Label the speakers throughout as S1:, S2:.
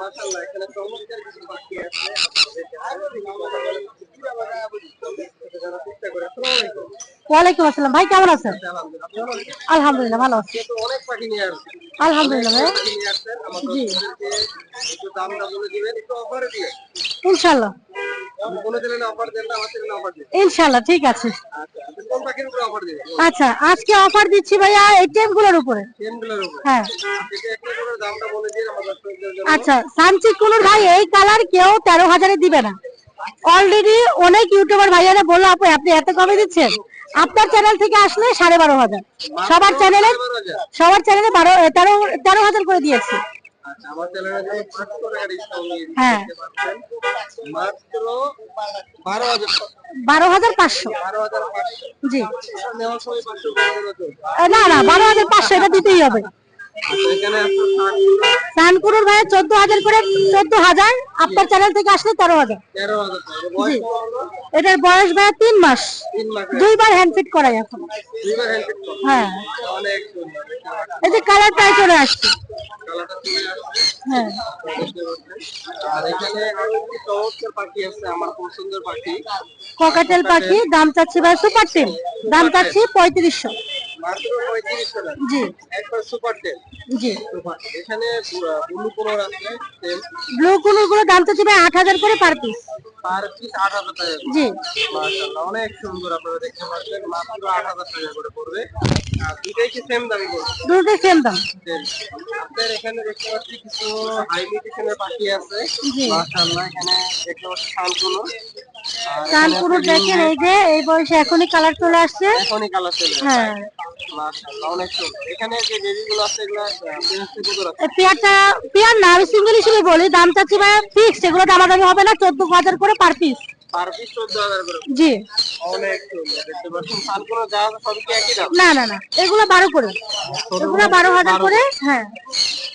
S1: মাশাআল্লাহ এখানে চমৎকার কিছু পাখি আছে।
S2: ওয়ালাইকুম আসসালাম। ভাই কেমন আছেন?
S1: আলহামদুলিল্লাহ
S2: ভালো আছি।
S1: অনেক পাখি নিয়ে আসছে।
S2: আলহামদুলিল্লাহ ভাই। জি।
S1: একটু দামটা বলে দিবেন একটু অফারে অফার দেন না আমার অফার
S2: ঠিক আছে।
S1: আচ্ছা। কোন পাখির উপরে অফার দিবেন
S2: আচ্ছা আজকে অফার দিচ্ছি ভাইয়া এই টেমগুলোর উপরে। হ্যাঁ।
S1: দামটা বলে দিন
S2: আচ্ছা সানচিক কুনুর ভাই এই কালার কেউ তেরো হাজারে দিবে না। অলরেডি অনেক ইউটিউবার ভাইয়ারা বলল আপু আপনি এত কমে দিচ্ছেন? আপনার চ্যানেল থেকে আসলে সাড়ে বারো হাজার। সবার চ্যানেলে সবার চ্যানেলে বারো তেরো তেরো হাজার করে দিয়েছি। হ্যাঁ।
S1: বারো হাজার
S2: পাঁচশো। জি। না না বারো হাজার পাঁচশো এটা দিতেই হবে। সানকুনুর ভাইয়া চোদ্দ হাজার করে, চোদ্দ হাজার আপনার চ্যানেল থেকে আসলে তেরো হাজার। এটার বয়স ভাইয়া তিন মাস। দুইবার হ্যান্ড ফিট করাই এখন। হ্যাঁ। এই যে কালারটাই চলে আসছে। হ্যাঁ।
S1: আর পাখি পাখি
S2: দাম চাচ্ছি ভাই সুপার টেন দাম চাচ্ছি পঁয়ত্রিশশো।
S1: মাত্র পঁয়ত্রিশ টাকা।
S2: জি।
S1: একবার সুপার টেন
S2: জি।
S1: এখানে ব্লু কালার আছে
S2: ব্লু কুনুরগুলো দাম ভাই আট হাজার করে পার পিস।
S1: পার পিস টাকা
S2: জি।
S1: মাশাআল্লাহ অনেক সুন্দর আপনারা দেখতে পাচ্ছেন মাত্র আট হাজার টাকা করে পড়বে। আর দুইটাই কি সেম দামি পড়বে?
S2: দুটোই সেম দাম।
S1: আপনার এখানে দেখতে পাচ্ছি কিছু হাই মিউটেশনের পাখি আছে। মাশাআল্লাহ এখানে দেখতে পাচ্ছি শান্তগুলো
S2: কানকুনুর দেখেন এই যে এই বয়সে এখনই কালার চলে আসছে।
S1: এখনই কালার চলে
S2: হ্যাঁ। বলি দাম চাচ্ছি ভাই ফিক্স এগুলো দামাদামি হবে না চোদ্দ হাজার করে পার পিস
S1: পার
S2: জি। না না না এগুলো বারো করে। এগুলো বারো হাজার করে। হ্যাঁ।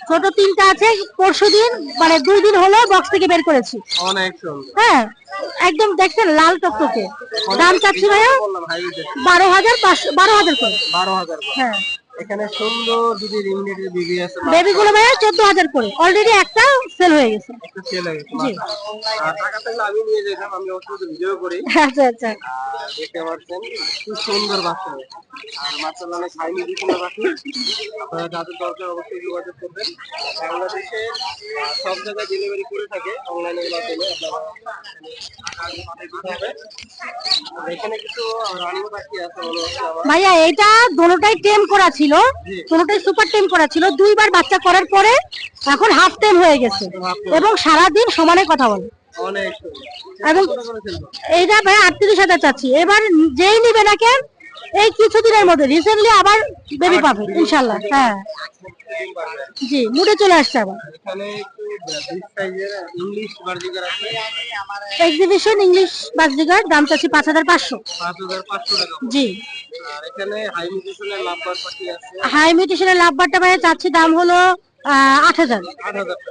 S2: ছোট তিনটা আছে পরশু দিন মানে দুই দিন হলো বক্স থেকে বের করেছি।
S1: অনেক সুন্দর।
S2: হ্যাঁ একদম দেখছেন লাল টকটকে। দাম চাচ্ছি ভাইয়া বারো হাজার পাঁচশো বারো হাজার করে।
S1: বারো হাজার।
S2: হ্যাঁ।
S1: এখানে সুন্দর যদি রিমিনেটের বিবি আছে
S2: বেবি গুলো ভাইয়া চোদ্দ হাজার করে। অলরেডি একটা সেল হয়ে গেছে।
S1: একটা সেল হয়ে গেছে
S2: জি।
S1: আর টাকা থাকলে আমি নিয়ে যেতাম আমি অবশ্যই ভিডিও করি।
S2: আচ্ছা আচ্ছা।
S1: দেখতে পাচ্ছেন খুব সুন্দর বাচ্চা। আর মাশাআল্লাহ অনেক হাই মিউটেশনের পাখি আপনারা যাদের দরকার অবশ্যই যোগাযোগ করবেন। বাংলাদেশে সব জায়গায় ডেলিভারি করে থাকে অনলাইনের মাধ্যমে। আপনারা এখানে কিছু রানিং পাখি আছে
S2: ভাইয়া এটা দোনোটাই টেম করা ছিল দোনোটাই সুপার টেম করা ছিল। দুইবার বাচ্চা করার পরে এখন হাফ টেম হয়ে গেছে। এবং সারাদিন সমানে কথা বলে। এবং এইটা ভাই আটত্রিশ হাজার চাচ্ছি। এবার যেই নিবে না কেন এই কিছুদিনের মধ্যে রিসেন্টলি আবার বেবি পাবে ইনশাল্লাহ হ্যাঁ। জি মুডে চলে আসছে আবার। এক্সিবিশন ইংলিশ বাসদিগার দাম চাচ্ছি পাঁচ হাজার পাঁচশো। জি।
S1: হাই মিউটেশনের
S2: লাভবারটা ভাইয়া চাচ্ছি দাম হলো আট হাজার।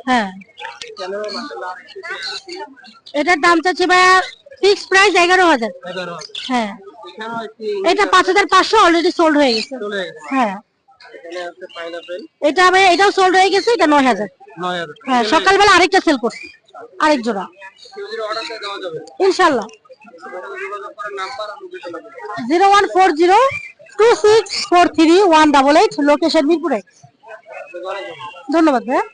S2: হ্যাঁ। এটার দাম চাচ্ছি ভাইয়া ফিক্স প্রাইস এগারো হাজার। হ্যাঁ। এটা পাঁচ হাজার পাঁচশো অলরেডি সোল্ড হয়ে গেছে। হ্যাঁ। এটা ভাইয়া এটাও সোল্ড হয়ে গেছে এটা নয় হাজার। হ্যাঁ সকালবেলা আরেকটা সেল করছি আরেক জোড়া। ইনশাল্লাহ two six three double eight. ধন্যবাদ ভাইয়া